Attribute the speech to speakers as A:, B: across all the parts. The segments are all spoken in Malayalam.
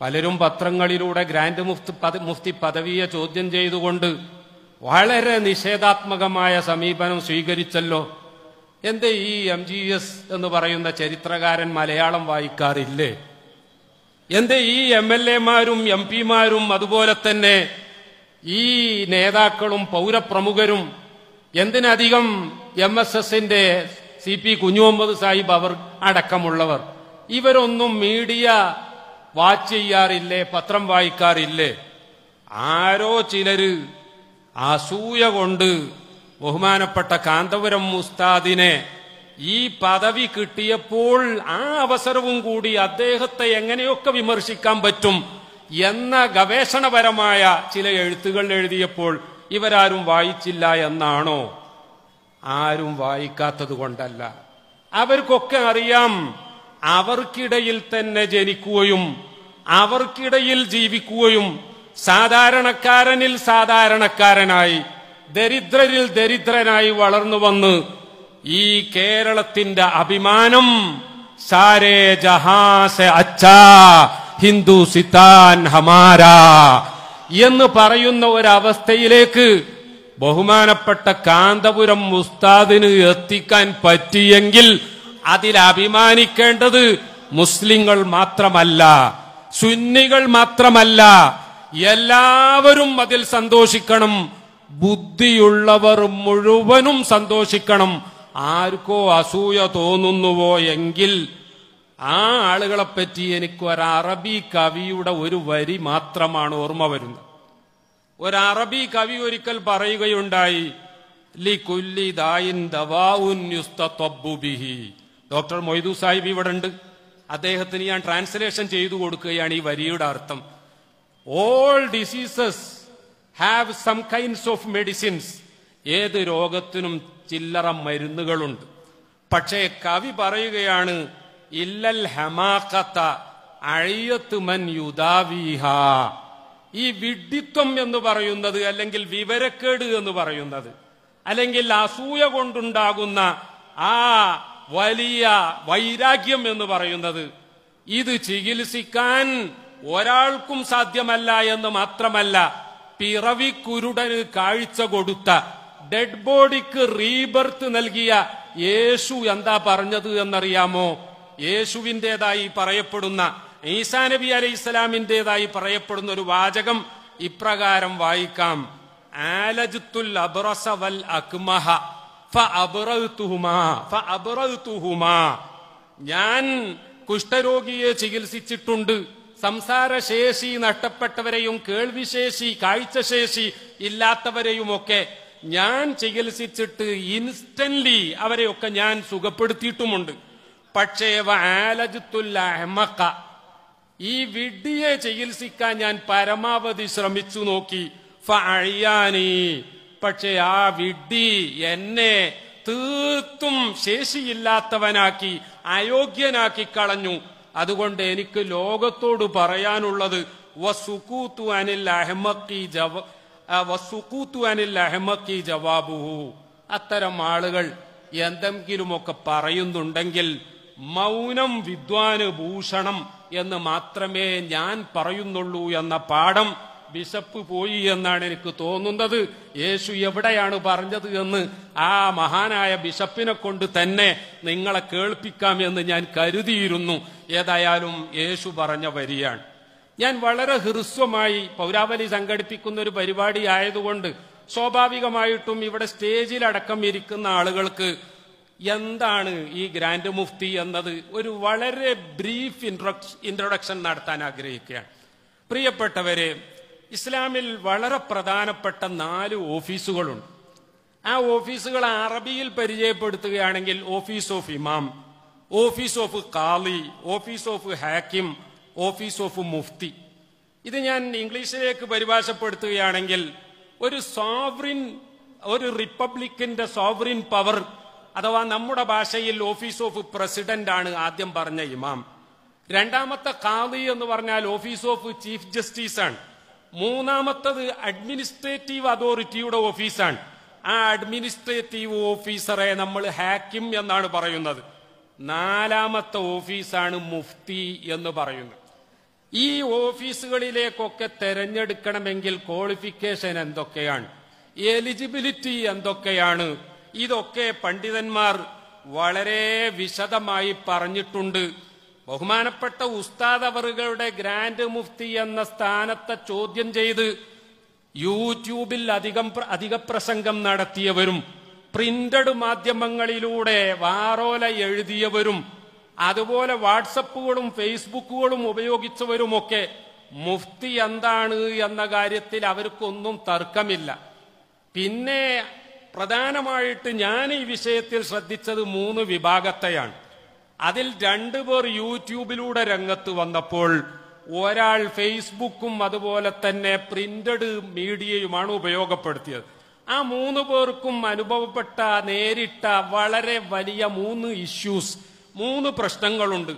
A: പലരും പത്രങ്ങളിലൂടെ ഗ്രാൻഡ് മുഫ്തി മുഫ്തി പദവിയെ ചോദ്യം ചെയ്തുകൊണ്ട് വളരെ നിഷേധാത്മകമായ സമീപനം സ്വീകരിച്ചല്ലോ. എന്തേ ഈ എം ജി എസ് എന്ന് പറയുന്ന ചരിത്രകാരൻ മലയാളം വായിക്കാറില്ലേ? എന്തേ ഈ എം എൽ എമാരും എം പിമാരും അതുപോലെ തന്നെ ഈ നേതാക്കളും പൗരപ്രമുഖരും എന്തിനധികം എം എസ് എസിന്റെ സി പി കുഞ്ഞുമുഹമ്മദ് സാഹിബ് അവർ അടക്കമുള്ളവർ. ഇവരൊന്നും മീഡിയ വാച്ച് ചെയ്യാറില്ലേ? പത്രം വായിക്കാറില്ലേ? ആരോ ചിലര് അസൂയ കൊണ്ട് ബഹുമാനപ്പെട്ട കാന്തപുരം മുസ്താദിനെ ഈ പദവി കിട്ടിയപ്പോൾ ആ അവസരവും കൂടി അദ്ദേഹത്തെ എങ്ങനെയൊക്കെ വിമർശിക്കാൻ പറ്റും എന്ന ഗവേഷണപരമായ ചില എഴുത്തുകൾ എഴുതിയപ്പോൾ ഇവരാരും വായിച്ചില്ല എന്നാണോ? ആരും വായിക്കാത്തത് കൊണ്ടല്ല. അവർക്കൊക്കെ അറിയാം അവർക്കിടയിൽ തന്നെ ജനിക്കുകയും അവർക്കിടയിൽ ജീവിക്കുകയും സാധാരണക്കാരനിൽ സാധാരണക്കാരനായി ദരിദ്രരിൽ ദരിദ്രനായി വളർന്നു വന്ന് ഈ കേരളത്തിന്റെ അഭിമാനം സാരേ ജഹാസെ അച്ഛാ ഹിന്ദു സിത്താൻ ഹമാരാ എന്ന് പറയുന്ന ഒരവസ്ഥയിലേക്ക് ബഹുമാനപ്പെട്ട കാന്തപുരം മുസ്താദിന് എത്തിക്കാൻ പറ്റിയെങ്കിൽ അതിൽ അഭിമാനിക്കേണ്ടത് മുസ്ലിങ്ങൾ മാത്രമല്ല. സുന്നികൾ മാത്രമല്ല എല്ലാവരും അതിൽ സന്തോഷിക്കണം. ബുദ്ധിയുള്ളവർ മുഴുവനും സന്തോഷിക്കണം. ആർക്കോ അസൂയ തോന്നുന്നുവോ എങ്കിൽ ആ ആളുകളെ പറ്റി എനിക്ക് ഒരു അറബി കവിയുടെ ഒരു വരി മാത്രമാണ് ഓർമ്മ വരുന്നത്. ഒരു അറബി കവി ഒരിക്കൽ പറയുകയുണ്ടായി ലി കുല്ലി ദായിൻ ദവാഉൻ ഡോക്ടർ മൊയ്തു സാഹിബ് ഇവിടെ ഉണ്ട് അദ്ദേഹത്തിന് ഞാൻ ട്രാൻസ്ലേഷൻ ചെയ്തു കൊടുക്കുകയാണ് ഈ വരിയുടെ അർത്ഥം. All diseases have some kinds of medicines ഏത് രോഗത്തിനും ചില്ലറ മരുന്നുകളുണ്ട്. പക്ഷേ കവി പറയുകയാണ് ഇല്ലൽ ഹമാക്കത്ത അഴിയത്ത് മൻ യുദാവീഹ. ഈ വിഡ്ഢിത്വം എന്ന് പറയുന്നത് അല്ലെങ്കിൽ വിവരക്കേട് എന്ന് പറയുന്നത് അല്ലെങ്കിൽ അസൂയ കൊണ്ടുണ്ടാകുന്ന ആ വലിയ വൈരാഗ്യം എന്ന് പറയുന്നത് ഇത് ചികിത്സിക്കാൻ ഒരാൾക്കും സാധ്യമല്ല എന്ന് മാത്രമല്ല പിറവിക്കുരുടന് കാഴ്ച കൊടുത്ത ഡെഡ് ബോഡിക്ക് റീബർത്ത് നൽകിയ യേശു എന്താ പറഞ്ഞത് എന്നറിയാമോ? യേശുവിന്റെതായി പറയപ്പെടുന്ന ഈസാ നബി അലൈഹി ഇസ്ലാമിന്റെതായി പറയപ്പെടുന്ന ഒരു വാചകം ഇപ്രകാരം വായിക്കാം. ആലജത്തുൽ അബ്രസ വൽ അക്മഹ. ഞാൻ കുഷ്ഠരോഗിയെ ചികിത്സിച്ചിട്ടുണ്ട്. സംസാരശേഷി നഷ്ടപ്പെട്ടവരെയും കേൾവിശേഷി കാഴ്ചശേഷി ഇല്ലാത്തവരെയുമൊക്കെ ഞാൻ ചികിത്സിച്ചിട്ട് ഇൻസ്റ്റന്റ്ലി അവരെയൊക്കെ ഞാൻ സുഖപ്പെടുത്തിയിട്ടുമുണ്ട്. പക്ഷേ വആലജത്തുൽ അഹ്മഖ ഈ വിഡ്ഢിയെ ചികിത്സിക്കാൻ ഞാൻ പരമാവധി ശ്രമിച്ചു നോക്കി. ഫഅഴിയാനി പക്ഷേ ആ വിഡ്ഢി എന്നെ തീർത്തും ശേഷിയില്ലാത്തവനാക്കി അയോഗ്യനാക്കി കളഞ്ഞു. അതുകൊണ്ട് എനിക്ക് ലോകത്തോട് പറയാനുള്ളത് വസുക്കൂത്തു അനിൽ അഹമ്മക്കി ജവ വസുക്കൂത്തു അനിൽ അഹമ്മക്കി ജവാബുഹു. അത്തരം ആളുകൾ എന്തെങ്കിലുമൊക്കെ പറയുന്നുണ്ടെങ്കിൽ മൗനം വിദ്വാന് ഭൂഷണം എന്ന് മാത്രമേ ഞാൻ പറയുന്നുള്ളൂ എന്ന പാഠം ബിഷപ്പ് പോയി എന്നാണ് എനിക്ക് തോന്നുന്നത്. യേശു എവിടെയാണ് പറഞ്ഞത് എന്ന് ആ മഹാനായ ബിഷപ്പിനെ കൊണ്ട് തന്നെ നിങ്ങളെ കേൾപ്പിക്കാം എന്ന് ഞാൻ കരുതിയിരുന്നു. ഏതായാലും യേശു പറഞ്ഞ വരിയാണ്. ഞാൻ വളരെ ഹൃസ്വമായി പൗരാവലി സംഘടിപ്പിക്കുന്ന ഒരു പരിപാടി ആയതുകൊണ്ട് സ്വാഭാവികമായിട്ടും ഇവിടെ സ്റ്റേജിലടക്കം ഇരിക്കുന്ന ആളുകൾക്ക് എന്താണ് ഈ ഗ്രാൻഡ് മുഫ്തി എന്നത് ഒരു വളരെ ബ്രീഫ് ഇൻട്രൊഡക്ഷൻ നടത്താൻ ആഗ്രഹിക്കുകയാണ്. പ്രിയപ്പെട്ടവരെ ഇസ്ലാമിൽ വളരെ പ്രധാനപ്പെട്ട നാല് ഓഫീസുകളുണ്ട്. ആ ഓഫീസുകൾ അറബിയിൽ പരിചയപ്പെടുത്തുകയാണെങ്കിൽ office of imam office of qazi office of hakim office of mufti. ഇത് ഞാൻ ഇംഗ്ലീഷിലേക്ക് പരിഭാഷപ്പെടുത്തുകയാണെങ്കിൽ ഒരു സോവറിൻ ഒരു റിപ്പബ്ലിക്കിന്റെ സോവറിൻ പവർ അഥവാ നമ്മുടെ ഭാഷയിൽ ഓഫീസ് ഓഫ് പ്രസിഡന്റ് ആണ് ആദ്യം പറഞ്ഞ ഇമാം. രണ്ടാമത്തെ കാളി എന്ന് പറഞ്ഞാൽ ഓഫീസ് ഓഫ് ചീഫ് ജസ്റ്റിസ് ആണ് മൂന്നാമത്തത് അഡ്മിനിസ്ട്രേറ്റീവ് അതോറിറ്റിയുടെ ഓഫീസാണ് ആ അഡ്മിനിസ്ട്രേറ്റീവ് ഓഫീസറെ നമ്മൾ ഹാക്കിം എന്നാണ് പറയുന്നത്. നാലാമത്തെ ഓഫീസാണ് മുഫ്തി എന്ന് പറയുന്നത്. ഈ ഓഫീസുകളിലേക്കൊക്കെ തെരഞ്ഞെടുക്കണമെങ്കിൽ ക്വാളിഫിക്കേഷൻ എന്തൊക്കെയാണ്? എലിജിബിലിറ്റി എന്തൊക്കെയാണ്? ഇതൊക്കെ പണ്ഡിതന്മാർ വളരെ വിശദമായി പറഞ്ഞിട്ടുണ്ട്. ബഹുമാനപ്പെട്ട ഉസ്താദ് അവറുകളുടെ ഗ്രാൻഡ് മുഫ്തി എന്ന സ്ഥാനത്തെ ചോദ്യം ചെയ്ത് യൂട്യൂബിൽ അധികം അധിക പ്രസംഗം നടത്തിയവരും പ്രിന്റഡ് മാധ്യമങ്ങളിലൂടെ വാറോല എഴുതിയവരും അതുപോലെ വാട്സപ്പുകളും ഫേസ്ബുക്കുകളും ഉപയോഗിച്ചവരുമൊക്കെ മുഫ്തി എന്താണ് എന്ന കാര്യത്തിൽ അവർക്കൊന്നും തർക്കമില്ല. പിന്നെ പ്രധാനമായിട്ട് ഞാൻ ഈ വിഷയത്തിൽ ശ്രദ്ധിച്ചത് മൂന്ന് വിഭാഗത്തെയാണ്. അതിൽ രണ്ടുപേർ യൂട്യൂബിലൂടെ രംഗത്ത് വന്നപ്പോൾ ഒരാൾ ഫേസ്ബുക്കും അതുപോലെ തന്നെ പ്രിന്റഡ് മീഡിയയുമാണ് ഉപയോഗപ്പെടുത്തിയത്. ആ മൂന്ന് പേർക്കും അനുഭവപ്പെട്ട നേരിട്ട വളരെ വലിയ മൂന്ന് ഇഷ്യൂസ് മൂന്ന് പ്രശ്നങ്ങളുണ്ട്.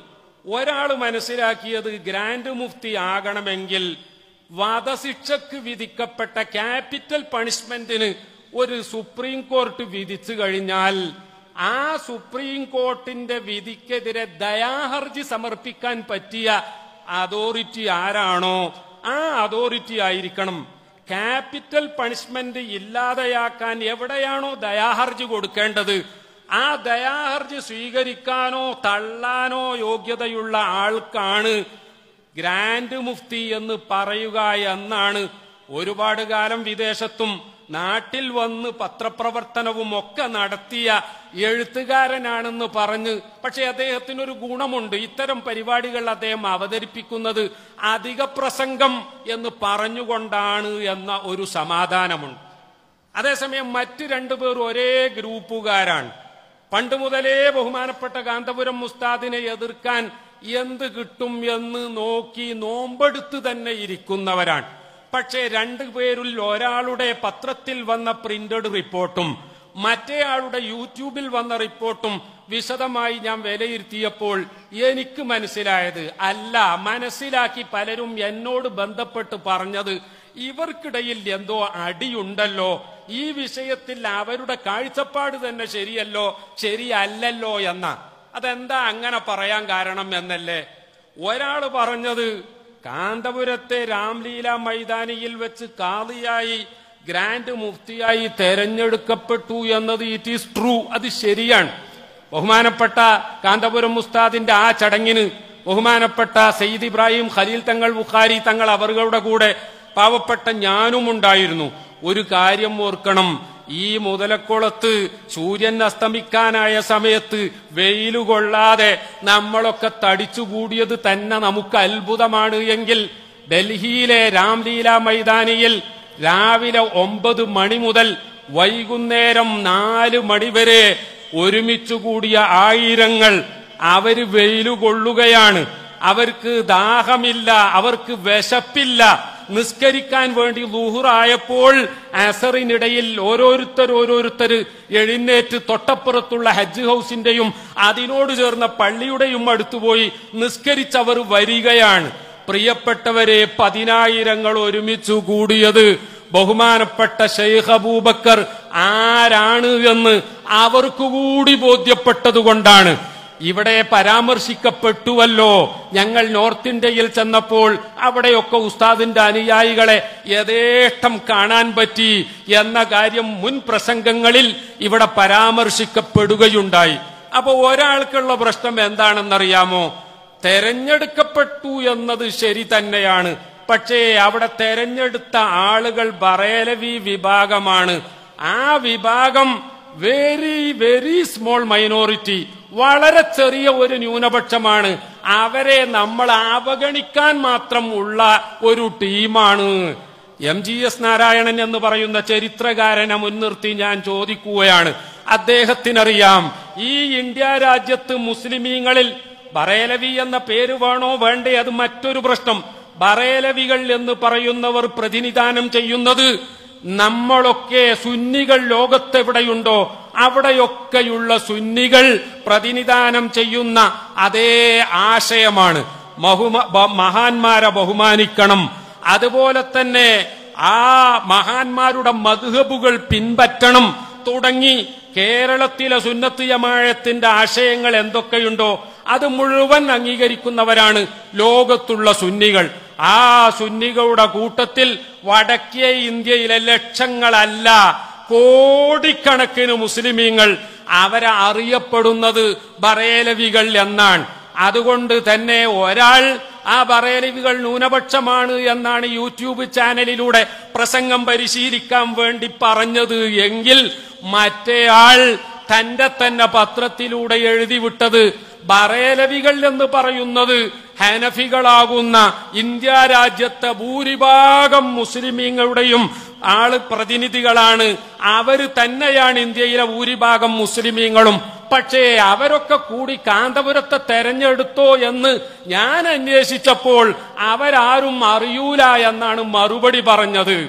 A: ഒരാൾ മനസ്സിലാക്കിയത് ഗ്രാൻഡ് മുഫ്തി ആകണമെങ്കിൽ വധശിക്ഷക്ക് വിധിക്കപ്പെട്ട ക്യാപിറ്റൽ പണിഷ്മെന്റിന് ഒരു സുപ്രീം കോർട്ട് വിധിച്ചു കഴിഞ്ഞാൽ ആ സുപ്രീം കോർട്ടിന്റെ വിധിക്കെതിരെ ദയാഹർജി സമർപ്പിക്കാൻ പറ്റിയ അതോറിറ്റി ആരാണോ ആ അതോറിറ്റി ആയിരിക്കണം. ക്യാപിറ്റൽ പണിഷ്മെന്റ് ഇല്ലാതെയാക്കാൻ എവിടെയാണോ ദയാഹർജി കൊടുക്കേണ്ടത്? ആ ദയാഹർജി സ്വീകരിക്കാനോ തള്ളാനോ യോഗ്യതയുള്ള ആൾക്കാണ് ഗ്രാൻഡ് മുഫ്തി എന്ന് പറയുക എന്നാണ് ഒരുപാട് കാലം വിദേശത്തും നാട്ടിൽ വന്ന് പത്രപ്രവർത്തനവും ഒക്കെ നടത്തിയ എഴുത്തുകാരനാണെന്ന് പറഞ്ഞ് പക്ഷെ അദ്ദേഹത്തിനൊരു ഗുണമുണ്ട്. ഇത്തരം പരിപാടികൾ അദ്ദേഹം അവതരിപ്പിക്കുന്നത് അധിക പ്രസംഗം എന്ന് പറഞ്ഞുകൊണ്ടാണ് എന്ന ഒരു സമാധാനമുണ്ട്. അതേസമയം മറ്റ് രണ്ടുപേർ ഒരേ ഗ്രൂപ്പുകാരാണ്. പണ്ട് മുതലേ ബഹുമാനപ്പെട്ട കാന്തപുരം മുസ്താദിനെ എതിർക്കാൻ എന്ത് കിട്ടും എന്ന് നോക്കി നോമ്പെടുത്ത് തന്നെ ഇരിക്കുന്നവരാണ്. പക്ഷേ രണ്ടുപേരിൽ ഒരാളുടെ പത്രത്തിൽ വന്ന പ്രിന്റഡ് റിപ്പോർട്ടും മറ്റേയാളുടെ യൂട്യൂബിൽ വന്ന റിപ്പോർട്ടും വിശദമായി ഞാൻ വിലയിരുത്തിയപ്പോൾ എനിക്ക് മനസ്സിലായത് അല്ല മനസ്സിലാക്കി പലരും എന്നോട് ബന്ധപ്പെട്ട് പറഞ്ഞത് ഇവർക്കിടയിൽ എന്തോ അടിയുണ്ടല്ലോ. ഈ വിഷയത്തിൽ അവരുടെ കാഴ്ചപ്പാട് തന്നെ ശരിയല്ലോ ശരിയല്ലല്ലോ എന്ന. അതെന്താ അങ്ങനെ പറയാൻ കാരണം എന്നല്ലേ? ഒരാൾ പറഞ്ഞത് കാന്തപുരത്തെ രാംലീല മൈതാനിയിൽ വെച്ച് കാളിയായി ഗ്രാൻഡ് മുഫ്തിയായി തെരഞ്ഞെടുക്കപ്പെട്ടു എന്നത് ഇറ്റ് ഈസ് ട്രൂ അത് ശരിയാണ്. ബഹുമാനപ്പെട്ട കാന്തപുരം മുസ്താദിന്റെ ആ ചടങ്ങിന് ബഹുമാനപ്പെട്ട സയ്യിദ് ഇബ്രാഹിം ഖലീൽ തങ്ങൾ ബുഖാരി തങ്ങൾ അവരുടെ കൂടെ പാവപ്പെട്ട ഞാനും ഉണ്ടായിരുന്നു. ഒരു കാര്യം ഓർക്കണം. ഈ മുതലക്കുളത്ത് സൂര്യൻ അസ്തമിക്കാനായ സമയത്ത് വെയിലുകൊള്ളാതെ നമ്മളൊക്കെ തടിച്ചുകൂടിയത് തന്നെ നമുക്ക് അത്ഭുതമാണ് എങ്കിൽ ഡൽഹിയിലെ രാംലീല മൈതാനിയിൽ രാവിലെ ഒമ്പത് മണി മുതൽ വൈകുന്നേരം നാല് മണിവരെ ഒരുമിച്ചു കൂടിയ ആയിരങ്ങൾ അവർ വെയിലുകൊള്ളുകയാണ് അവർക്ക് ദാഹമില്ല അവർക്ക് വിശപ്പില്ല. നിസ്കരിക്കാൻ വേണ്ടി ലുഹുറായപ്പോൾ അസറിനിടയിൽ ഓരോരുത്തർ ഓരോരുത്തർ എഴുന്നേറ്റ് തൊട്ടപ്പുറത്തുള്ള ഹജ്ജ് ഹൗസിന്റെയും അതിനോട് ചേർന്ന പള്ളിയുടെയും അടുത്തുപോയി നിസ്കരിച്ചവർ വരികയാണ്. പ്രിയപ്പെട്ടവരെ പതിനായിരങ്ങൾ ഒരുമിച്ചു കൂടിയത് ബഹുമാനപ്പെട്ട ഷെയ്ഖ് അബൂബക്കർ ആരാണ് എന്ന് അവർക്ക് കൂടി ബോധ്യപ്പെട്ടതുകൊണ്ടാണ്. ഇവിടെ പരാമർശിക്കപ്പെട്ടുവല്ലോ. ഞങ്ങൾ നോർത്ത് ഇന്ത്യയിൽ ചെന്നപ്പോൾ അവിടെയൊക്കെ ഉസ്താദിന്റെ അനുയായികളെ യഥേഷ്ടം കാണാൻ പറ്റി എന്ന കാര്യം മുൻ പ്രസംഗങ്ങളിൽ ഇവിടെ പരാമർശിക്കപ്പെടുകയുണ്ടായി. അപ്പൊ ഒരാൾക്കുള്ള പ്രശ്നം എന്താണെന്നറിയാമോ? തെരഞ്ഞെടുക്കപ്പെട്ടു എന്നത് ശരി തന്നെയാണ്. പക്ഷേ അവിടെ തെരഞ്ഞെടുത്ത ആളുകൾ ബറേലവി വിഭാഗമാണ്. ആ വിഭാഗം വെരി വെരി സ്മോൾ മൈനോറിറ്റി വളരെ ചെറിയ ഒരു ന്യൂനപക്ഷമാണ്. അവരെ നമ്മൾ അവഗണിക്കാൻ മാത്രം ഉള്ള ഒരു ടീമാണ്. എം ജി എസ് നാരായണൻ എന്ന് പറയുന്ന ചരിത്രകാരനെ മുൻനിർത്തി ഞാൻ ചോദിക്കുകയാണ്. അദ്ദേഹത്തിനറിയാം ഈ ഇന്ത്യ രാജ്യത്ത് മുസ്ലിമീങ്ങളിൽ ബറേലവി എന്ന പേര് വേണോ വേണ്ടേ? അത് മറ്റൊരു പ്രശ്നം. ബറേലവികൾ എന്ന് പറയുന്നവർ പ്രതിനിധാനം ചെയ്യുന്നത് നമ്മളൊക്കെ സുന്നികൾ ലോകത്തെവിടെയുണ്ടോ അവിടെയൊക്കെയുള്ള സുന്നികൾ പ്രതിനിധാനം ചെയ്യുന്ന അതേ ആശയമാണ്. മഹാന്മാരെ ബഹുമാനിക്കണം. അതുപോലെ തന്നെ ആ മഹാന്മാരുടെ മധുഹബുകൾ പിൻപറ്റണം. തുടങ്ങി കേരളത്തിലെ സുന്നത്ത് ജമാഴത്തിന്റെ ആശയങ്ങൾ എന്തൊക്കെയുണ്ടോ അത് മുഴുവൻ അംഗീകരിക്കുന്നവരാണ് ലോകത്തുള്ള സുന്നികൾ. ആ സുന്നികളുടെ കൂട്ടത്തിൽ വടക്കേ ഇന്ത്യയിലെ ലക്ഷങ്ങളല്ല കോടിക്കണക്കിന് മുസ്ലിമീങ്ങൾ അവരെ അറിയപ്പെടുന്നത് ബറേലവികൾ എന്നാണ്. അതുകൊണ്ട് തന്നെ ഒരാൾ ആ ബറേലവികൾ ന്യൂനപക്ഷമാണ് എന്നാണ് യൂട്യൂബ് ചാനലിലൂടെ പ്രസംഗം പരിശീലിക്കാൻ വേണ്ടി പറഞ്ഞത് എങ്കിൽ മറ്റേയാൾ തന്റെ തന്നെ പത്രത്തിലൂടെ എഴുതി വിട്ടത് ബറേലവികൾ എന്ന് പറയുന്നത് ഹനഫികളാകുന്ന ഇന്ത്യ രാജ്യത്തെ ഭൂരിഭാഗം മുസ്ലിമീങ്ങളുടെയും ആൾ പ്രതിനിധികളാണ്. അവർ തന്നെയാണ് ഇന്ത്യയിലെ ഭൂരിഭാഗം മുസ്ലിമീങ്ങളും. പക്ഷേ അവരൊക്കെ കൂടി കാന്തപുരത്തെ തെരഞ്ഞെടുത്തോ എന്ന് ഞാൻ അന്വേഷിച്ചപ്പോൾ അവരാരും അറിയൂല എന്നാണ് മറുപടി പറഞ്ഞത്.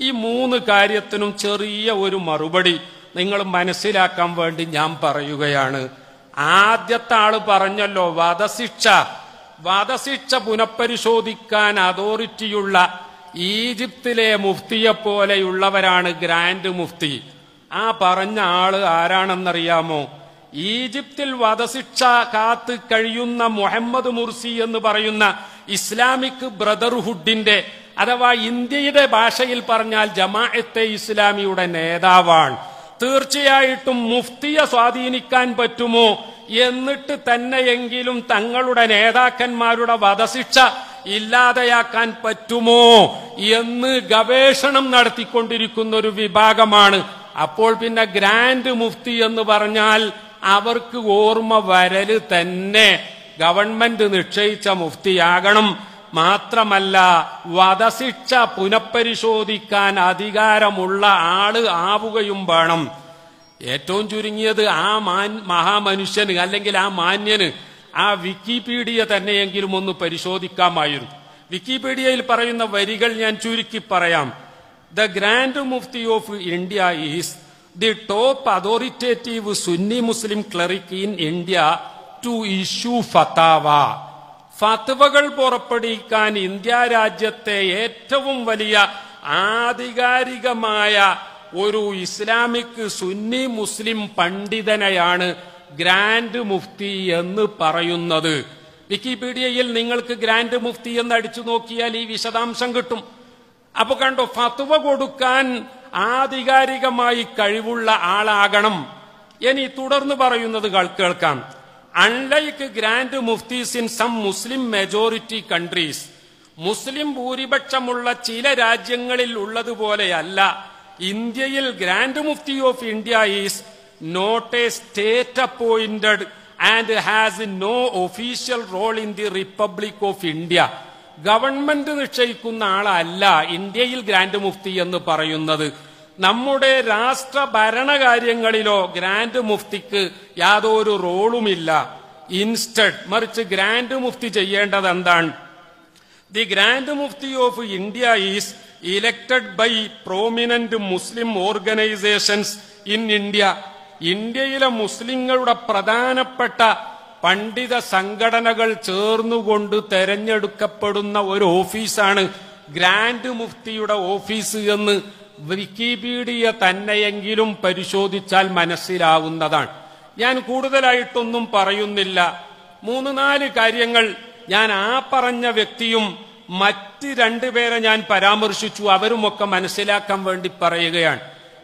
A: ഈ മൂന്ന് കാര്യത്തിനും ചെറിയ ഒരു മറുപടി നിങ്ങൾ മനസ്സിലാക്കാൻ വേണ്ടി ഞാൻ പറയുകയാണ്. ആദ്യത്തെ ആൾ പറഞ്ഞല്ലോ വധശിക്ഷ. വധശിക്ഷ പുനഃപരിശോധിക്കാൻ അതോറിറ്റിയുള്ള ഈജിപ്തിലെ മുഫ്തിയെ പോലെയുള്ളവരാണ് ഗ്രാൻഡ് മുഫ്തി. ആ പറഞ്ഞ ആൾ ആരാണെന്നറിയാമോ? ഈജിപ്തിൽ വധശിക്ഷ കാത്ത് കഴിയുന്ന മുഹമ്മദ് മുർസി എന്ന് പറയുന്ന ഇസ്ലാമിക് ബ്രദർഹുഡിന്റെ അഥവാ ഇന്ത്യയുടെ ഭാഷയിൽ പറഞ്ഞാൽ ജമാഅത്തെ ഇസ്ലാമിയുടെ നേതാവാണ്. തീർച്ചയായിട്ടും മുഫ്തിയെ സ്വാധീനിക്കാൻ പറ്റുമോ എന്നിട്ട് തന്നെയെങ്കിലും തങ്ങളുടെ നേതാക്കന്മാരുടെ വധശിക്ഷ ഇല്ലാതെയാക്കാൻ പറ്റുമോ എന്ന് ഗവേഷണം നടത്തിക്കൊണ്ടിരിക്കുന്ന ഒരു വിഭാഗമാണ്. അപ്പോൾ പിന്നെ ഗ്രാൻഡ് മുഫ്തി എന്ന് പറഞ്ഞാൽ അവർക്ക് ഓർമ്മ വരൽ തന്നെ ഗവൺമെന്റ് നിശ്ചയിച്ച മുഫ്തിയാകണം. മാത്രമല്ല വധശിക്ഷ പുനഃപരിശോധിക്കാൻ അധികാരമുള്ള ആൾ ആവുകയും വേണം. ഏറ്റവും ചുരുങ്ങിയത് ആ മാൻ മഹാമനുഷ്യന് അല്ലെങ്കിൽ ആ മാന്യന് ആ വിക്കിപീഡിയ തന്നെയെങ്കിലും ഒന്ന് പരിശോധിക്കാമായിരുന്നു. വിക്കിപീഡിയയിൽ പറയുന്ന വരികൾ ഞാൻ ചുരുക്കി പറയാം. The grand mufti of India is the top authoritative Sunni Muslim cleric in India to issue fatawa. ഫത്വകൾ പുറപ്പെടുവിക്കാൻ ഇന്ത്യ രാജ്യത്തെ ഏറ്റവും വലിയ ആധികാരികമായ ഒരു ഇസ്ലാമിക് സുന്നി മുസ്ലിം പണ്ഡിതനെയാണ് ഗ്രാൻഡ് മുഫ്തി എന്ന് പറയുന്നത്. വിക്കിപീഡിയയിൽ നിങ്ങൾക്ക് ഗ്രാൻഡ് മുഫ്തി എന്ന് അടിച്ചു നോക്കിയാൽ ഈ വിശദാംശം കിട്ടും. അപ്പൊ കണ്ടോ ഫത്വ കൊടുക്കാൻ ആധികാരികമായി കഴിവുള്ള ആളാകണം. ഇനി തുടർന്ന് പറയുന്നത് കൾ- കേൾക്കാം. Unlike grand muftis in some Muslim majority countries Muslim ഭൂരിപക്ഷമുള്ള ചില രാജ്യങ്ങളിൽ ഉള്ളതുപോലെയല്ല ഇന്ത്യയിൽ grand mufti of India is not a state appointed and has no official role in the republic of India government നിശ്ചയിക്കുന്ന ആളല്ല ഇന്ത്യയിൽ ഗ്രാൻഡ് മുഫ്തി എന്ന് പറയുന്നത്. നമ്മുടെ രാഷ്ട്ര ഭരണകാര്യങ്ങളിലോ ഗ്രാൻഡ് മുഫ്തിക്ക് യാതൊരു റോളുമില്ല. ഇൻസ്റ്റഡ് മറിച്ച് ഗ്രാൻഡ് മുഫ്തി ചെയ്യേണ്ടത് എന്താണ്? The grand mufti of India is elected by prominent Muslim organisations in India ഇന്ത്യയിലെ മുസ്ലിങ്ങളുടെ പ്രധാനപ്പെട്ട പണ്ഡിത സംഘടനകൾ ചേർന്നുകൊണ്ട് തെരഞ്ഞെടുക്കപ്പെടുന്ന ഒരു ഓഫീസാണ് ഗ്രാൻഡ് മുഫ്തിയുടെ ഓഫീസ് എന്ന് വിക്കിപീഡിയ തന്നെയെങ്കിലും പരിശോധിച്ചാൽ മനസ്സിലാവുന്നതാണ്. ഞാൻ കൂടുതലായിട്ടൊന്നും പറയുന്നില്ല. മൂന്ന് നാല് കാര്യങ്ങൾ ഞാൻ ആ പറഞ്ഞ വ്യക്തിയും മറ്റ് രണ്ടുപേരെ ഞാൻ പരാമർശിച്ചു. അവരുമൊക്കെ മനസ്സിലാക്കാൻ വേണ്ടി പറയുകയാണ്.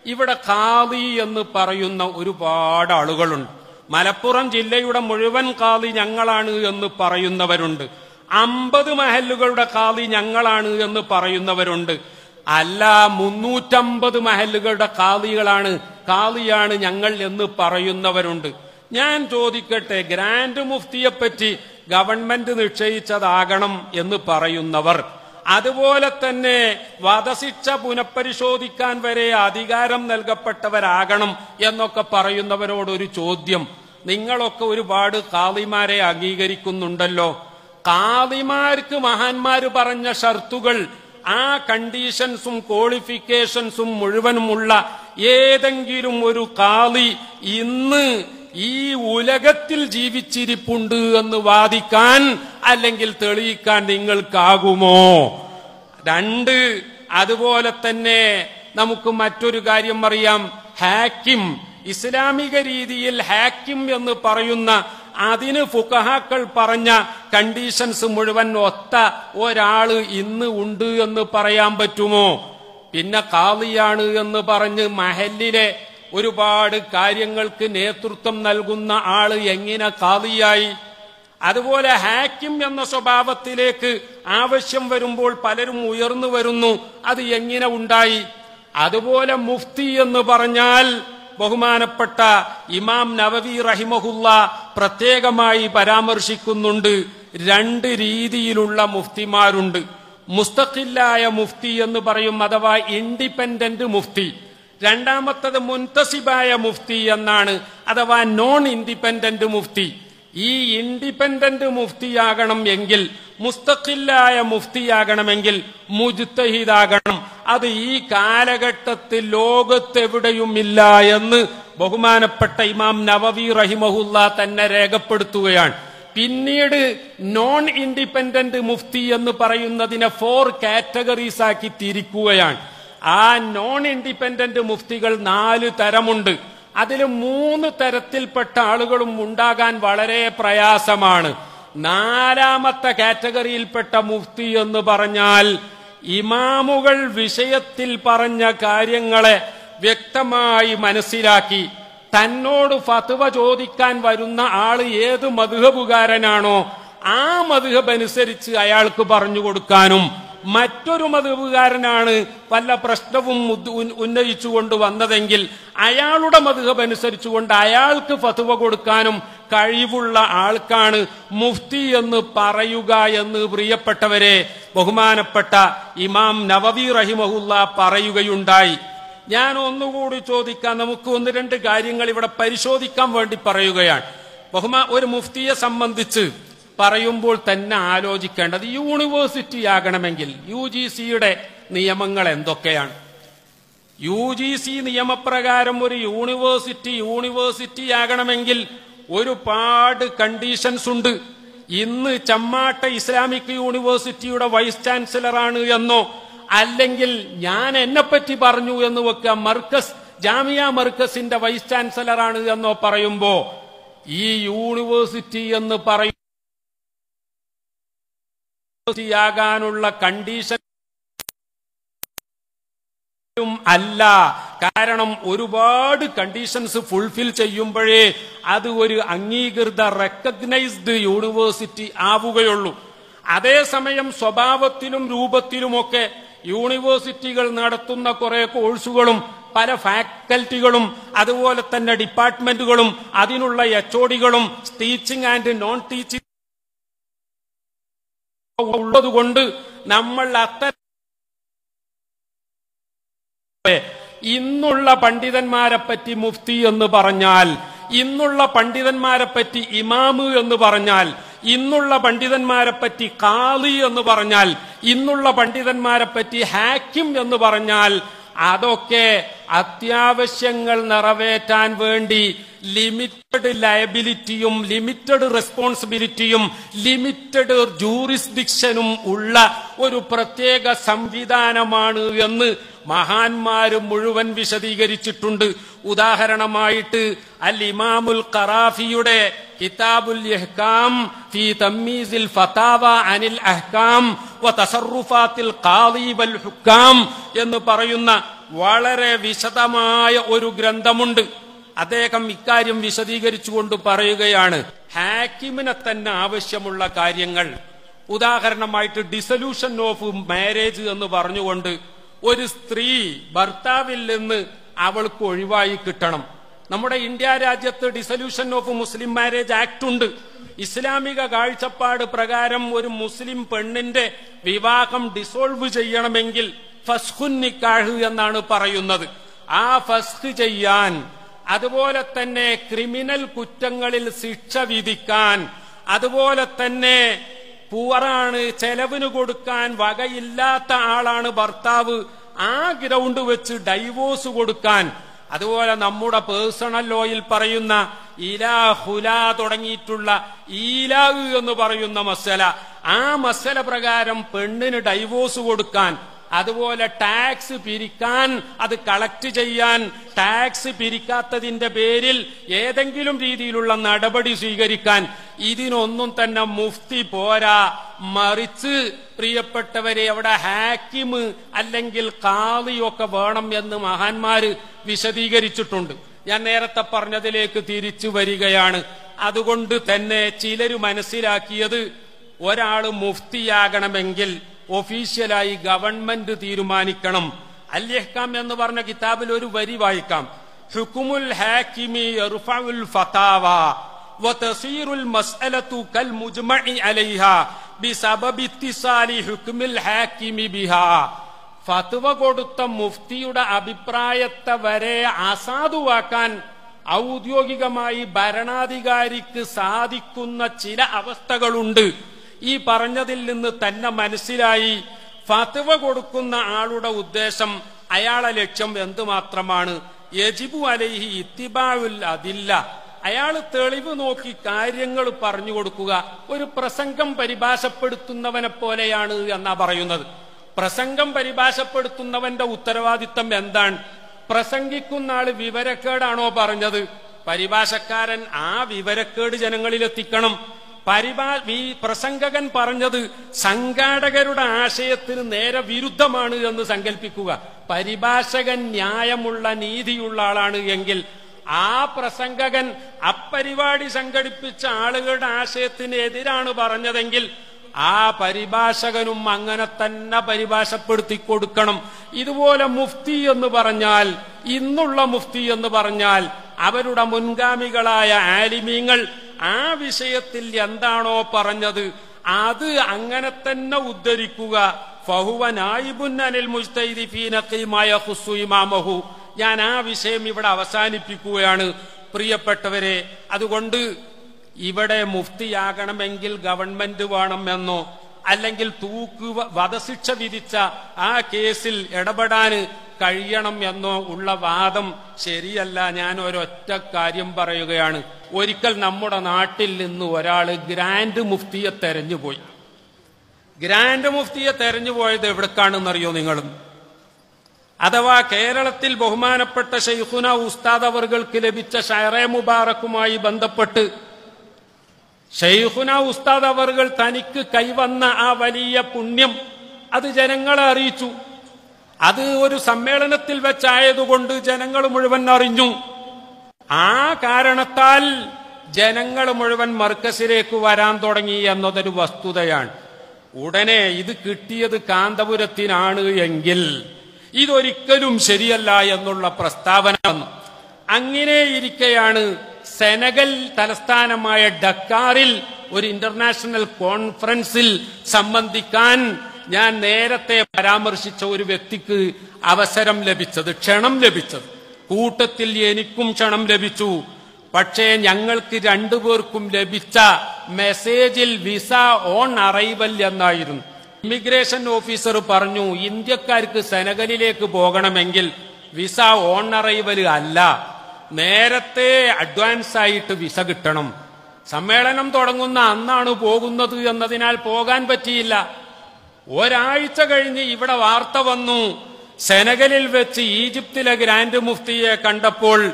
A: ഇവിടെ ഖാദി എന്ന് പറയുന്ന ഒരുപാട് ആളുകളുണ്ട്. മലപ്പുറം ജില്ലയുടെ മുഴുവൻ ഖാദി ഞങ്ങളാണ് എന്ന് പറയുന്നവരുണ്ട്. അമ്പത് മഹല്ലുകളുടെ ഖാദി ഞങ്ങളാണ് എന്ന് പറയുന്നവരുണ്ട്. അല്ല മുന്നൂറ്റമ്പത് മഹലുകളുടെ കാളികളാണ്. കാളിയാണ് ഞങ്ങൾ എന്ന് പറയുന്നവരുണ്ട്. ഞാൻ ചോദിക്കട്ടെ ഗ്രാൻഡ് മുഫ്തിയെ പറ്റി ഗവൺമെന്റ് നിശ്ചയിച്ചതാകണം എന്ന് പറയുന്നവർ. അതുപോലെ തന്നെ വധശിക്ഷ പുനഃപരിശോധിക്കാൻ വരെ അധികാരം നൽകപ്പെട്ടവരാകണം എന്നൊക്കെ പറയുന്നവരോട് ഒരു ചോദ്യം. നിങ്ങളൊക്കെ ഒരുപാട് കാളിമാരെ അംഗീകരിക്കുന്നുണ്ടല്ലോ. കാളിമാർക്ക് മഹാന്മാര് പറഞ്ഞ ഷർത്തുകൾ ആ കണ്ടീഷൻസും ക്വാളിഫിക്കേഷൻസും മുഴുവനുമുള്ള ഏതെങ്കിലും ഒരു കാളി ഇന്ന് ഈ ഉലകത്തിൽ ജീവിച്ചിരിപ്പുണ്ട് എന്ന് വാദിക്കാൻ അല്ലെങ്കിൽ തെളിയിക്കാൻ നിങ്ങൾക്കാകുമോ? രണ്ട് അതുപോലെ തന്നെ നമുക്ക് മറ്റൊരു കാര്യം അറിയാം. ഹാക്കിം ഇസ്ലാമിക രീതിയിൽ ഹാക്കിം എന്ന് പറയുന്ന അതിന് ഫുക്കഹാക്കൾ പറഞ്ഞ കണ്ടീഷൻസ് മുഴുവൻ ഒത്ത ഒരാൾ ഇന്ന് ഉണ്ട് എന്ന് പറയാൻ പറ്റുമോ? പിന്നെ കാളിയാണ് എന്ന് പറഞ്ഞ് മഹലിലെ ഒരുപാട് കാര്യങ്ങൾക്ക് നേതൃത്വം നൽകുന്ന ആൾ എങ്ങനെ കാളിയായി? അതുപോലെ ഹാക്കിം എന്ന സ്വഭാവത്തിലേക്ക് ആവശ്യം വരുമ്പോൾ പലരും ഉയർന്നു വരുന്നു. അത് എങ്ങനെ ഉണ്ടായി? അതുപോലെ മുഫ്തി എന്ന് പറഞ്ഞാൽ ബഹുമാനപ്പെട്ട ഇമാം നവവി റഹിമഹുല്ല പ്രത്യേകമായി പരാമർശിക്കുന്നുണ്ട്. രണ്ട് രീതിയിലുള്ള മുഫ്തിമാരുണ്ട്. മുസ്തഖില്ലായ മുഫ്തി എന്ന് പറയും അഥവാ ഇൻഡിപെൻഡന്റ് മുഫ്തി. രണ്ടാമത്തത് മുൻതസിബായ മുഫ്തി എന്നാണ്. അഥവാ നോൺ ഇൻഡിപെൻഡന്റ് മുഫ്തി. ഈ ഇൻഡിപെൻഡന്റ് മുഫ്തിയാകണം എങ്കിൽ മുസ്തഖില്ലായ മുഫ്തിയാകണമെങ്കിൽ മുജ്തഹിദാകണം. അത് ഈ കാലഘട്ടത്തിൽ ലോകത്തെവിടെയും ഇല്ല എന്ന് ബഹുമാനപ്പെട്ട ഇമാം നവവി റഹിമഹുല്ല തന്നെ രേഖപ്പെടുത്തുകയാണ്. പിന്നീട് നോൺ ഇൻഡിപെൻഡന്റ് മുഫ്തി എന്ന് പറയുന്നതിനെ ഫോർ കാറ്റഗറീസ് ആക്കി തിരിക്കുകയാണ്. ആ നോൺ ഇൻഡിപെൻഡന്റ് മുഫ്തികൾ നാല് തരമുണ്ട്. അതിൽ മൂന്ന് തരത്തിൽപ്പെട്ട ആളുകളും ഉണ്ടാകാൻ വളരെ പ്രയാസമാണ്. നാലാമത്തെ കാറ്റഗറിയിൽപ്പെട്ട മുഫ്തി എന്ന് പറഞ്ഞാൽ ഇമാമുകൾ വിഷയത്തിൽ പറഞ്ഞ കാര്യങ്ങളെ വ്യക്തമായി മനസ്സിലാക്കി. തന്നോട് ഫത്വ ചോദിക്കാൻ വരുന്ന ആൾ ഏത് മധുഹബുകാരനാണോ ആ മധുഹബ് അനുസരിച്ച് അയാൾക്ക് പറഞ്ഞു കൊടുക്കാനും മറ്റൊരു മധുഹബുകാരനാണ് പല പ്രശ്നവും ഉന്നയിച്ചുകൊണ്ട് വന്നതെങ്കിൽ അയാളുടെ മധുഹബ് അനുസരിച്ചുകൊണ്ട് അയാൾക്ക് ഫതുവ കൊടുക്കാനും കഴിവുള്ള ആൾക്കാണ് മുഫ്തി എന്ന് പറയുക എന്ന് പ്രിയപ്പെട്ടവരെ ബഹുമാനപ്പെട്ട ഇമാം നവവി റഹിമഹുല്ല പറയുകയുണ്ടായി. ഞാൻ ഒന്നുകൂടി ചോദിക്കാൻ നമുക്ക് ഒന്ന് രണ്ട് കാര്യങ്ങൾ ഇവിടെ പരിശോധിക്കാൻ വേണ്ടി പറയുകയാണ്. ബഹുമാ ഒരു മുഫ്തിയെ സംബന്ധിച്ച് പറയുമ്പോൾ തന്നെ ആലോചിക്കേണ്ടത് യൂണിവേഴ്സിറ്റി ആകണമെങ്കിൽ യു ജി സിയുടെ നിയമങ്ങൾ എന്തൊക്കെയാണ്? യു ജി സി നിയമപ്രകാരം ഒരു യൂണിവേഴ്സിറ്റി യൂണിവേഴ്സിറ്റി ആകണമെങ്കിൽ ഒരുപാട് കണ്ടീഷൻസ് ഉണ്ട്. ഇന്ന് ചമ്മാട്ട ഇസ്ലാമിക് യൂണിവേഴ്സിറ്റിയുടെ വൈസ് ചാൻസലറാണ് എന്നോ അല്ലെങ്കിൽ ഞാൻ എന്നെ പറ്റി പറഞ്ഞു എന്ന് വെക്കുക മർക്കസ് ജാമിയ മർക്കസിന്റെ വൈസ് ചാൻസലറാണ് എന്നോ പറയുമ്പോ ഈ യൂണിവേഴ്സിറ്റി എന്ന് പറയും യാകാനുള്ള കണ്ടീഷൻ അല്ല. കാരണം ഒരുപാട് കണ്ടീഷൻസ് ഫുൾഫിൽ ചെയ്യുമ്പോഴേ അത് ഒരു അംഗീകൃത റെക്കഗ്നൈസ്ഡ് യൂണിവേഴ്സിറ്റി ആവുകയുള്ളൂ. അതേസമയം സ്വഭാവത്തിലും രൂപത്തിലുമൊക്കെ യൂണിവേഴ്സിറ്റികൾ നടത്തുന്ന കുറെ കോഴ്സുകളും പല ഫാക്കൽറ്റികളും അതുപോലെ തന്നെ ഡിപ്പാർട്ട്മെന്റുകളും അതിനുള്ള എച്ച്ഒഡികളും ടീച്ചിങ് ആൻഡ് നോൺ ടീച്ചിങ് ഉള്ളതുകൊണ്ട് നമ്മൾ അത്തരം ഇന്നുള്ള പണ്ഡിതന്മാരെ പറ്റി മുഫ്തി എന്ന് പറഞ്ഞാൽ ഇന്നുള്ള പണ്ഡിതന്മാരെ പറ്റി ഇമാമു എന്ന് പറഞ്ഞാൽ ഇന്നുള്ള പണ്ഡിതന്മാരെ പറ്റി കാളി എന്ന് പറഞ്ഞാൽ ഇന്നുള്ള പണ്ഡിതന്മാരെ പറ്റി ഹാക്കിം എന്ന് പറഞ്ഞാൽ അതൊക്കെ അത്യാവശ്യങ്ങൾ നിറവേറ്റാൻ വേണ്ടി ലിമിറ്റഡ് ലയബിലിറ്റിയും ലിമിറ്റഡ് റെസ്പോൺസിബിലിറ്റിയും ലിമിറ്റഡ് ജൂറിസ്ഡിക്ഷനും ഉള്ള ഒരു പ്രത്യേക സംവിധാനമാണ് എന്ന് മഹാന്മാര് മുഴുവൻ വിശദീകരിച്ചിട്ടുണ്ട്. ഉദാഹരണമായിട്ട് അൽ ഇമാമുൽ ഖറാഫിയുടെ കിതാബുൽ ഇഹ്കാം ഫി തമ്മീസിൽ ഫതാവ അനിൽ അഹ്കാം തസറുഫാത്തിൽ ഖാദി ഹുക്കാം എന്ന് പറയുന്ന വളരെ വിശദമായ ഒരു ഗ്രന്ഥമുണ്ട്. അദ്ദേഹം ഇക്കാര്യം വിശദീകരിച്ചുകൊണ്ട് പറയുകയാണ് ഹാക്കിമിനെ തന്നെ ആവശ്യമുള്ള കാര്യങ്ങൾ. ഉദാഹരണമായിട്ട് ഡിസൊല്യൂഷൻ ഓഫ് മാരേജ് എന്ന് പറഞ്ഞുകൊണ്ട് ഒരു സ്ത്രീ ഭർത്താവിൽ നിന്ന് അവൾക്ക് ഒഴിവായി കിട്ടണം. നമ്മുടെ ഇന്ത്യ രാജ്യത്ത് dissolution of Muslim marriage act ഉണ്ട്. ഇസ്ലാമിക കാഴ്ചപ്പാട് പ്രകാരം ഒരു മുസ്ലിം പെണ്ണിന്റെ വിവാഹം ഡിസോൾവ് ചെയ്യണമെങ്കിൽ ഫസ്ഖുൻ നിക്കാഹ് എന്നാണ് പറയുന്നത്. ആ ഫസ്ഖ് ചെയ്യാൻ അതുപോലെ തന്നെ ക്രിമിനൽ കുറ്റങ്ങളിൽ ശിക്ഷ വിധിക്കാൻ അതുപോലെ തന്നെ പൂവറാണ് ചെലവിന് കൊടുക്കാൻ വകയില്ലാത്ത ആളാണ് ഭർത്താവ് ആ ഗ്രൗണ്ട് വെച്ച് ഡൈവോഴ്സ് കൊടുക്കാൻ. അതുപോലെ നമ്മുടെ പേഴ്സണൽ ലോയിൽ പറയുന്ന ഇലാ ഹുല തുടങ്ങിയിട്ടുള്ള ഈലാഹ് എന്ന് പറയുന്ന മസല. ആ മസല പ്രകാരം പെണ്ണിന് ഡൈവോഴ്സ് കൊടുക്കാൻ അതുപോലെ ടാക്സ് പിരിക്കാൻ അത് കളക്ട് ചെയ്യാൻ ടാക്സ് പിരിക്കാത്തതിന്റെ പേരിൽ ഏതെങ്കിലും രീതിയിലുള്ള നടപടി സ്വീകരിക്കാൻ ഇതിനൊന്നും തന്നെ മുഫ്തി പോരാ. മറിച്ച് പ്രിയപ്പെട്ടവരെ അവിടെ ഹാക്കിമ് അല്ലെങ്കിൽ കാളിയൊക്കെ വേണം എന്ന് മഹാന്മാര് വിശദീകരിച്ചിട്ടുണ്ട്. ഞാൻ നേരത്തെ പറഞ്ഞതിലേക്ക് തിരിച്ചു വരികയാണ്. അതുകൊണ്ട് തന്നെ ചിലര് മനസ്സിലാക്കിയത് ഒരാൾ മുഫ്തിയാകണമെങ്കിൽ ഒഫീഷ്യലായി ഗവൺമെന്റ് തീരുമാനിക്കണം അല്യഹ്കാം എന്ന് പറഞ്ഞ കിതാബിൽ ഒരു വരി വായിക്കാം ഹുക്കുമുൽ ഹാക്കിമി യർഫഉൽ ഫതാവ وتصير المسألة كالمجمع عليها بسبب اتصال حكم الحاكم بها ഫത്വ കൊടുത്ത മുഫ്തിയുടെ അഭിപ്രായത്തെ വരെ അസാധുവാക്കാൻ ഔദ്യോഗികമായി ഭരണാധികാരിക്ക് സാധിക്കുന്ന ചില അവസ്ഥകളുണ്ട് ഈ പറഞ്ഞതിൽ നിന്ന് തന്നെ മനസ്സിലായി ഫത്വ കൊടുക്കുന്ന ആളുടെ ഉദ്ദേശം അയാളെ ലക്ഷ്യം എന്തുമാത്രമാണ്? യജിബു അലൈഹി ഇത്തിബാവുൽ അതില്ല അയാൾ തെളിവ് നോക്കി കാര്യങ്ങൾ പറഞ്ഞു കൊടുക്കുക. ഒരു പ്രസംഗം പരിഭാഷപ്പെടുത്തുന്നവനെ പോലെയാണ് എന്നാ പറയുന്നത്. പ്രസംഗം പരിഭാഷപ്പെടുത്തുന്നവന്റെ ഉത്തരവാദിത്തം എന്താണ്? പ്രസംഗിക്കുന്ന ആൾ വിവരക്കേടാണോ പറഞ്ഞത്? പരിഭാഷക്കാരൻ ആ വിവരക്കേട് ജനങ്ങളിലെത്തിക്കണം. പരിഭാ ഈ പ്രസംഗകൻ പറഞ്ഞത് സംഘാടകരുടെ ആശയത്തിന് നേരെ വിരുദ്ധമാണ് എന്ന് സങ്കല്പിക്കുക പരിഭാഷകൻ ന്യായമുള്ള നീതിയുള്ള ആളാണ് എങ്കിൽ ആ പ്രസംഗകൻ അപ്പരിപാടി സംഘടിപ്പിച്ച ആളുകളുടെ ആശയത്തിന് എതിരാണ് പറഞ്ഞതെങ്കിൽ ആ പരിഭാഷകനും അങ്ങനെ തന്നെ പരിഭാഷപ്പെടുത്തി കൊടുക്കണം. ഇതുപോലെ മുഫ്തി എന്ന് പറഞ്ഞാൽ ഇന്നുള്ള മുഫ്തി എന്ന് പറഞ്ഞാൽ അവരുടെ മുൻഗാമികളായ ആലിമീങ്ങൾ ആ വിഷയത്തിൽ എന്താണോ പറഞ്ഞത് അത് അങ്ങനെ തന്നെ ഉദ്ധരിക്കുക. ഇമാമഹു. ഞാൻ ആ വിഷയം ഇവിടെ അവസാനിപ്പിക്കുകയാണ്. പ്രിയപ്പെട്ടവരെ അതുകൊണ്ട് ഇവിടെ മുഫ്തിയാകണമെങ്കിൽ ഗവൺമെന്റ് വേണമെന്നോ അല്ലെങ്കിൽ തൂക്ക് വധശിക്ഷ വിധിച്ച ആ കേസിൽ ഇടപെടാന് കഴിയണം എന്നോ ഉള്ള വാദം ശരിയല്ല. ഞാൻ ഒരൊറ്റ കാര്യം പറയുകയാണ്. ഒരിക്കൽ നമ്മുടെ നാട്ടിൽ നിന്ന് ഒരാൾ ഗ്രാൻഡ് മുഫ്തിയെ തെരഞ്ഞുപോയി. ഗ്രാൻഡ് മുഫ്തിയെ തെരഞ്ഞുപോയത് എവിടേക്കാണെന്നറിയോ നിങ്ങളും? അഥവാ കേരളത്തിൽ ബഹുമാനപ്പെട്ട ഷെയ്ഖുന ഉസ്താദ് അവർക്ക് ലഭിച്ച ഷയറെ മുബാറക്കുമായി ബന്ധപ്പെട്ട് ഷെയ്ഖുന ഉസ്താദ് അവർകൾ തനിക്ക് കൈവന്ന ആ വലിയ പുണ്യം അത് ജനങ്ങളെ അറിയിച്ചു. അത് ഒരു സമ്മേളനത്തിൽ വെച്ചായതുകൊണ്ട് ജനങ്ങൾ മുഴുവൻ അറിഞ്ഞു. ആ കാരണത്താൽ ജനങ്ങൾ മുഴുവൻ മർക്കസിലേക്ക് വരാൻ തുടങ്ങി എന്നതൊരു വസ്തുതയാണ്. ഉടനെ ഇത് കിട്ടിയത് കാന്തപുരത്തിനാണ് എങ്കിൽ ഇതൊരിക്കലും ശരിയല്ല എന്നുള്ള പ്രസ്താവന വന്നു. അങ്ങനെ ഇരിക്കെയാണ് സെനഗൽ തലസ്ഥാനമായ ഡക്കാറിൽ ഒരു ഇന്റർനാഷണൽ കോൺഫറൻസിൽ സംബന്ധിക്കാൻ ഞാൻ നേരത്തെ പരാമർശിച്ച ഒരു വ്യക്തിക്ക് അവസരം ലഭിച്ചത് ക്ഷണം ലഭിച്ചത്. കൂട്ടത്തിൽ എനിക്കും ക്ഷണം ലഭിച്ചു. പക്ഷേ ഞങ്ങൾക്ക് രണ്ടുപേർക്കും ലഭിച്ച മെസ്സേജിൽ വിസ ഓൺ അറൈവൽ എന്നായിരുന്നു. ഇമിഗ്രേഷൻ ഓഫീസർ പറഞ്ഞു ഇന്ത്യക്കാർക്ക് സെനഗലിലേക്ക് പോകണമെങ്കിൽ വിസ ഓൺ അറൈവൽ അല്ല. നേരത്തെ അഡ്വാൻസ് ആയിട്ട് വിസ കിട്ടണം. സമ്മേളനം തുടങ്ങുന്ന അന്നാണ് പോകുന്നത് എന്നതിനാൽ പോകാൻ പറ്റിയില്ല. ഒരാഴ്ച കഴിഞ്ഞ് ഇവിടെ വാർത്ത വന്നു. സെനഗലിൽ വെച്ച് ഈജിപ്തിലെ ഗ്രാൻഡ് മുഫ്തിയെ കണ്ടപ്പോൾ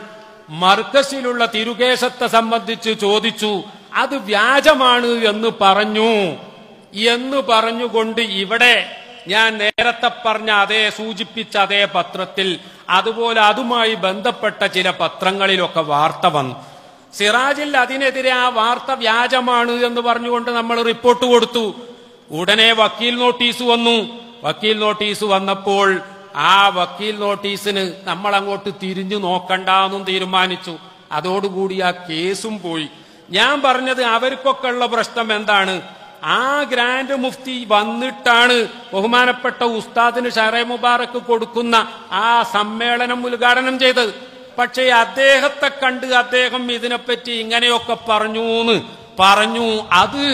A: മർക്കസിലുള്ള തിരുകേശത്തെ സംബന്ധിച്ച് ചോദിച്ചു അത് വ്യാജമാണ് എന്ന് പറഞ്ഞു. എന്ന് പറഞ്ഞുകൊണ്ട് ഇവിടെ ഞാൻ നേരത്തെ പറഞ്ഞ അതേ സൂചിപ്പിച്ച അതേ പത്രത്തിൽ അതുപോലെ അതുമായി ബന്ധപ്പെട്ട ചില പത്രങ്ങളിലൊക്കെ വാർത്ത വന്നു. സിറാജിൽ അതിനെതിരെ ആ വാർത്ത വ്യാജമാണ് എന്ന് പറഞ്ഞുകൊണ്ട് നമ്മൾ റിപ്പോർട്ട് കൊടുത്തു. ഉടനെ വക്കീൽ നോട്ടീസ് വന്നു. വക്കീൽ നോട്ടീസ് വന്നപ്പോൾ ആ വക്കീൽ നോട്ടീസിന് നമ്മൾ അങ്ങോട്ട് തിരിഞ്ഞു നോക്കണ്ടെന്നും തീരുമാനിച്ചു. അതോടുകൂടി ആ കേസും പോയി. ഞാൻ പറഞ്ഞത് അവർക്കൊക്കെ ഉള്ള പ്രശ്നം എന്താണ്? ആ ഗ്രാൻഡ് മുഫ്തി വന്നിട്ടാണ് ബഹുമാനപ്പെട്ട ഉസ്താദിന് ഷറേ മുബാറക്ക് കൊടുക്കുന്ന ആ സമ്മേളനം ഉദ്ഘാടനം ചെയ്തത്. പക്ഷേ അദ്ദേഹത്തെ കണ്ട് അദ്ദേഹം ഇതിനെപ്പറ്റി ഇങ്ങനെയൊക്കെ പറഞ്ഞൂന്ന്. പറഞ്ഞു അത്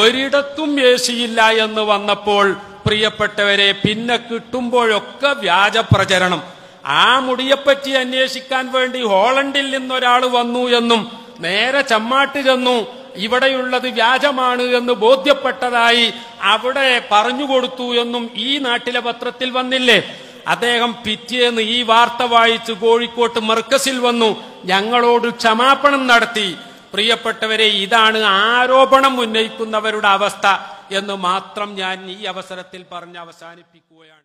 A: ഒരിടത്തും ഏശിയില്ല എന്ന് വന്നപ്പോൾ പ്രിയപ്പെട്ടവരെ പിന്നെ കിട്ടുമ്പോഴൊക്കെ വ്യാജ പ്രചരണം. ആ മുടിയെപ്പറ്റി അന്വേഷിക്കാൻ വേണ്ടി ഹോളണ്ടിൽ നിന്നൊരാൾ വന്നു എന്നും നേരെ ചമ്മാട്ട് ചെന്നു. ഇവിടെയുള്ളത് വ്യാജമാണ് എന്ന് ബോധ്യപ്പെട്ടതായി അവിടെ പറഞ്ഞുകൊടുത്തു എന്നും ഈ നാട്ടിലെ പത്രത്തിൽ വന്നില്ലേ? അദ്ദേഹം പിറ്റേന്ന് ഈ വാർത്ത വായിച്ച് കോഴിക്കോട്ട് മർക്കസിൽ വന്നു. ഞങ്ങളോട് ക്ഷമാപണം നടത്തി. പ്രിയപ്പെട്ടവരെ ഇതാണ് ആരോപണം ഉന്നയിക്കുന്നവരുടെ അവസ്ഥ എന്ന് മാത്രം ഞാൻ ഈ അവസരത്തിൽ പറഞ്ഞ് അവസാനിപ്പിക്കുകയാണ്.